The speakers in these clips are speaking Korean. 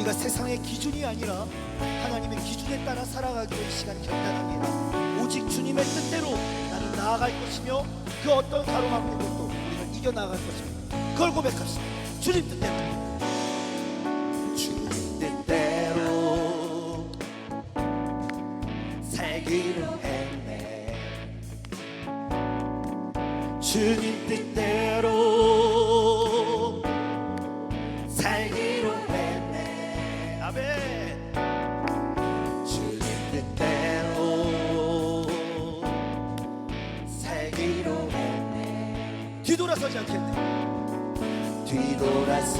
우리가 세상의 기준이 아니라 하나님의 기준에 따라 살아가기 위해 이 시간 결단합니다. 오직 주님의 뜻대로 나는 나아갈 것이며 그 어떤 가로막는 것도 우리는 이겨나갈 것입니다. 그걸 고백합시다. 주님 뜻대로. 주님 뜻대로 살기로 했네. 주님 뜻대로 뒤돌아서지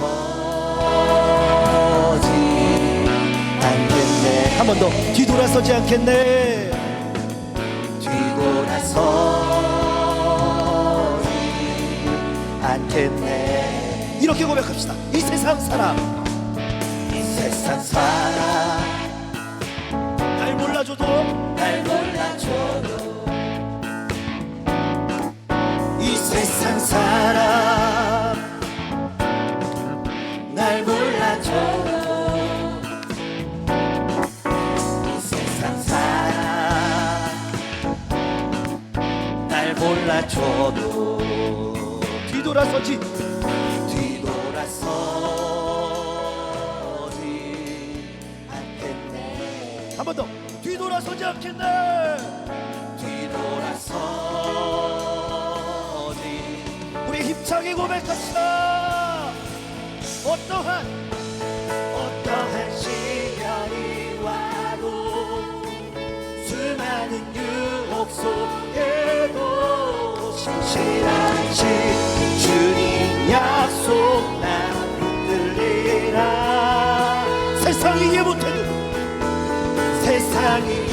않겠네. 한 번 더. 뒤돌아서지 않겠네. 뒤돌아서지 않겠네. 이렇게 고백합시다. 이 세상 사람, 이 세상 사람, 날 몰라줘도, 날 몰라줘도, 이 세상 사람, 몰라줘도, 뒤돌아서지. 뒤돌아서지 않겠네. 한 번 더. 뒤돌아서지 않겠네. 뒤돌아서지. 우리 힘차게 고백합시다. 어떠한 유혹 속에도 신실하신 주님 약속 난 흔들리라. 세상이 이해 못해도 세상이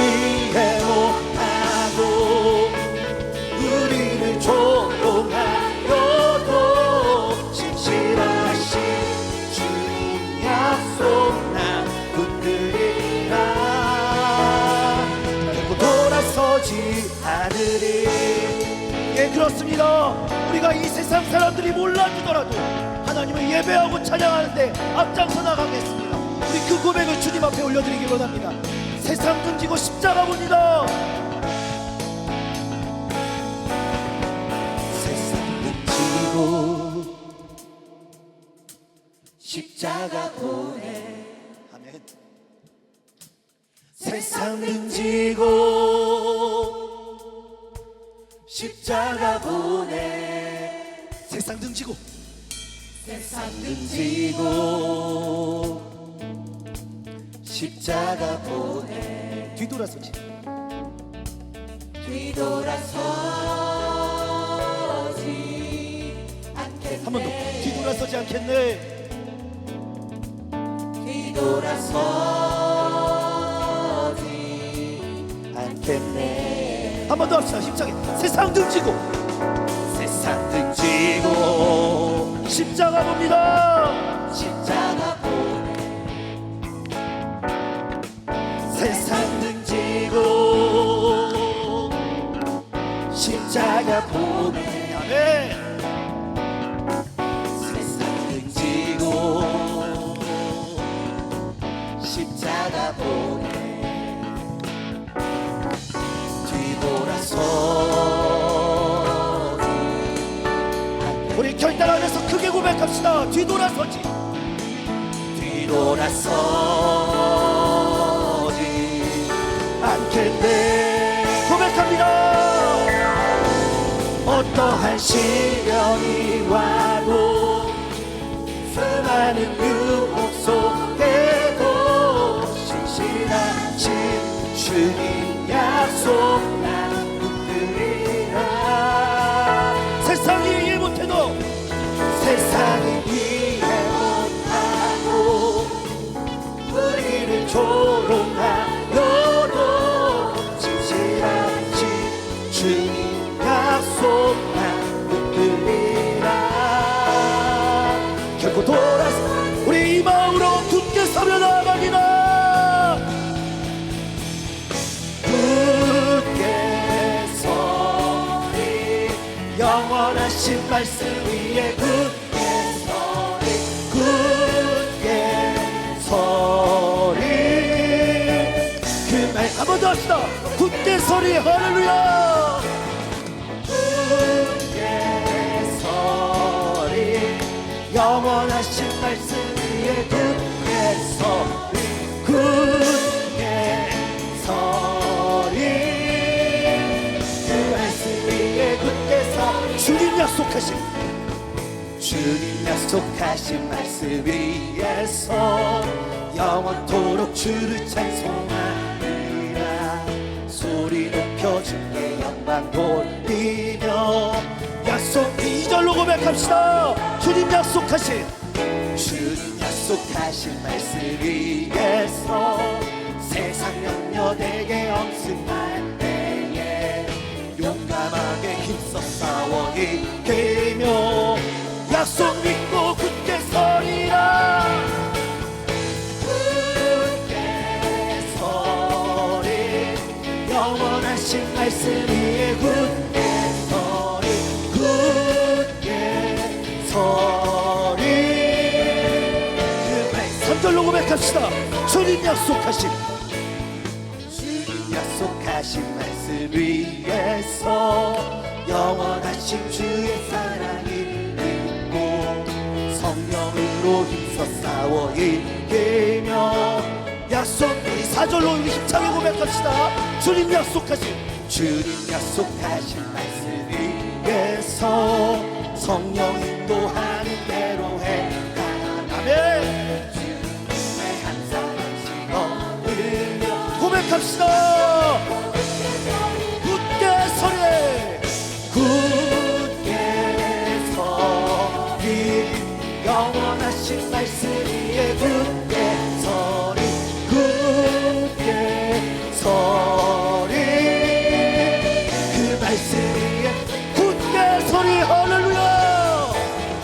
몰라주더라도 하나님을 예배하고 찬양하는데 앞장서 나가겠습니다. 우리 그 고백을 주님 앞에 올려드리기 원합니다. 세상 등지고 십자가 봅니다. 세상 등지고 십자가 보내 아멘. 세상 등지고 십자가 보내 세상 등지고 세상 등지고 십자가 보내 뒤돌아서지. 뒤돌아서지 않겠네. 한 번 더. 뒤돌아서지 않겠네. 뒤돌아서지 않겠네. 한 번 더 합시다. 힘차게 세상 등지고 십자가 봅니다. 십자가 보내 세상 등지고 십자가 보내 아멘 세상 등지고 십자가 보내 뒤돌아서 결단하면서 크게 고백합시다. 뒤돌아서지. 뒤돌아서지. 않겠네 고백합니다. 어떠한 시련이 와도 수많은 유혹 소리 할렐루야! 굳게 서리 영원하신 말씀 위에 굳게 서리 굳게 서리 그 말씀 위에 굳게 서 주님 약속하신 주님 약속하신 말씀 위에서 영원토록 주를 찬송 돌리며 약속 2절로 고백합시다. 주님 약속하신 주님 약속하신 말씀 위에서 세상 염려 되게 엄승할 때에 용감하게 힘써 싸워 이기며 약속 믿고 굳게 서리라. 굳게 서리 영원하신 말씀 합시다. 주님 약속하신. 주님 약속하신 말씀 위에서 영원하신 주의 사랑이 있고 성령으로 힘써 싸워 이기며 약속 우리 사절로 우리 힘차게 고백합시다. 주님 약속하신. 주님 약속하신 말씀 위에서 성령 인도 고백합시다. 굳게 서리. 굳게 서리 영원하신 말씀 위에 굳게 서리. 굳게 서리. 그 말씀 위에 굳게 서리. 할렐루야.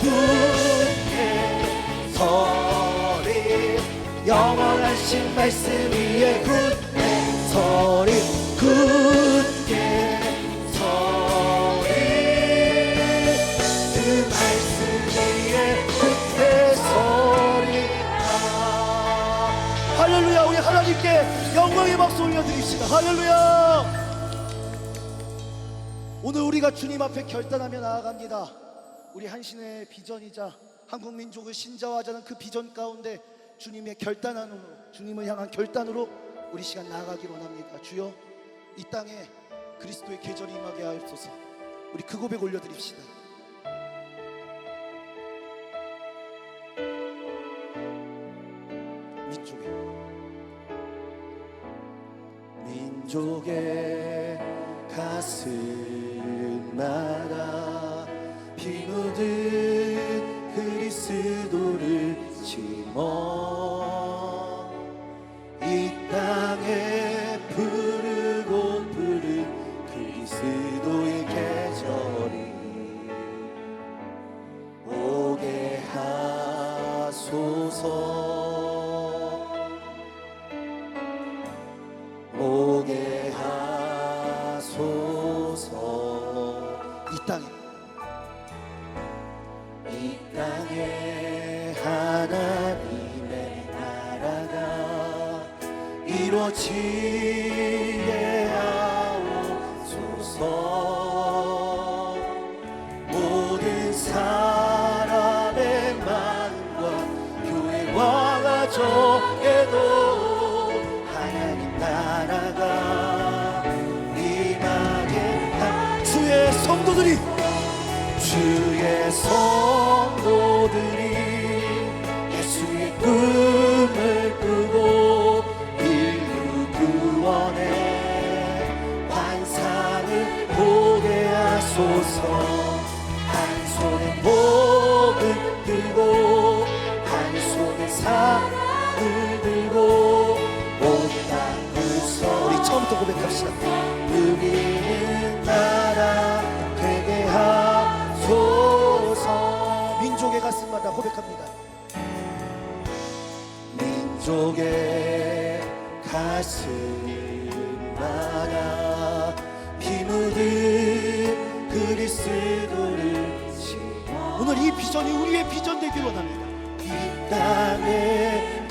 굳게 서리. 영원하신 말씀 위에 굳게 그 할렐루야 우리 하나님께 영광의 박수 올려드립시다. 할렐루야. 오늘 우리가 주님 앞에 결단하며 나아갑니다. 우리 한신의 비전이자 한국 민족을 신자화하자는 그 비전 가운데 주님의 결단으로 주님을 향한 결단으로 우리 시간 나아가기를 원합니다. 주여 이 땅에 그리스도의 계절이 임하게 하옵소서. 우리 그 고백 올려드립시다. 민족의 가슴 땅에. 이 땅에 하나님의 나라가 이루어지게 하옵소서. 모든 사람의 마음과 교회와 가정에도 주의 성도들이 예수의 꿈을 꾸고 인류 구원의 환상을 보게 하소서. 한 손에 복을 들고 한 손에 상을 들고 구서 우리 처음부터 고백합시다 민족의 가슴마다 피 묻은 그리스도를 오늘 이 비전이 우리의 비전 되길 원합니다. 이 땅에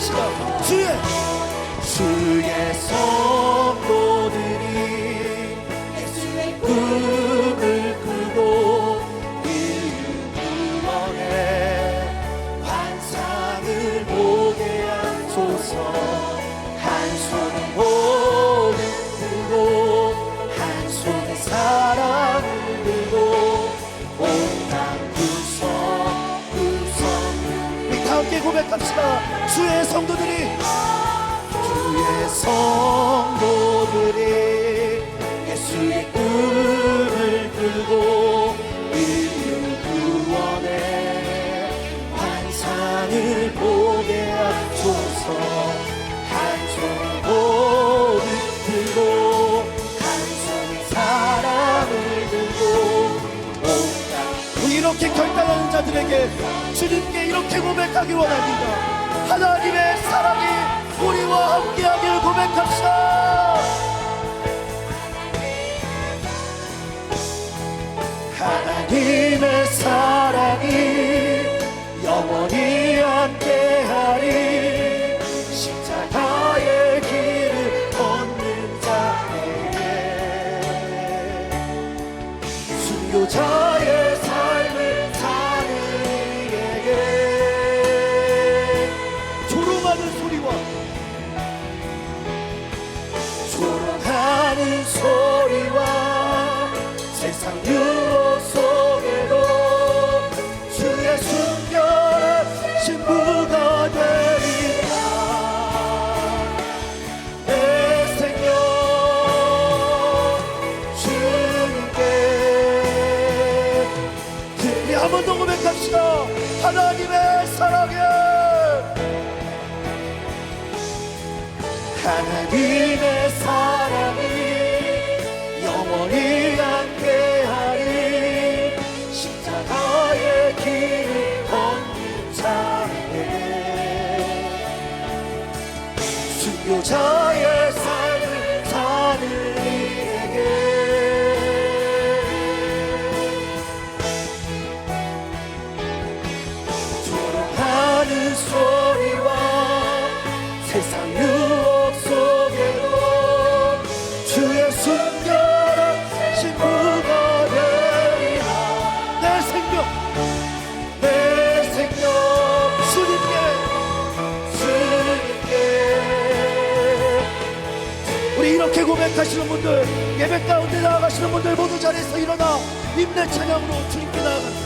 시다. 주의. 주의 성도들이 예수의 꿈 고백합시다. 주의 성도들이. 주의 성도들이 예수의 꿈을 끌고 결단하는 자들에게 주님께 이렇게 고백하기 원합니다. 하나님의 사랑이 우리와 함께하기를 고백합시다. 하나님의 사랑이 영원히 세상 유혹 속에도 주의 신부가 되리라. 내 생명 내 생명 주님께 주님께. 우리 이렇게 고백하시는 분들 예배 가운데 나아가시는 분들 모두 자리에서 일어나 임내 찬양으로 주님께 나아갑니다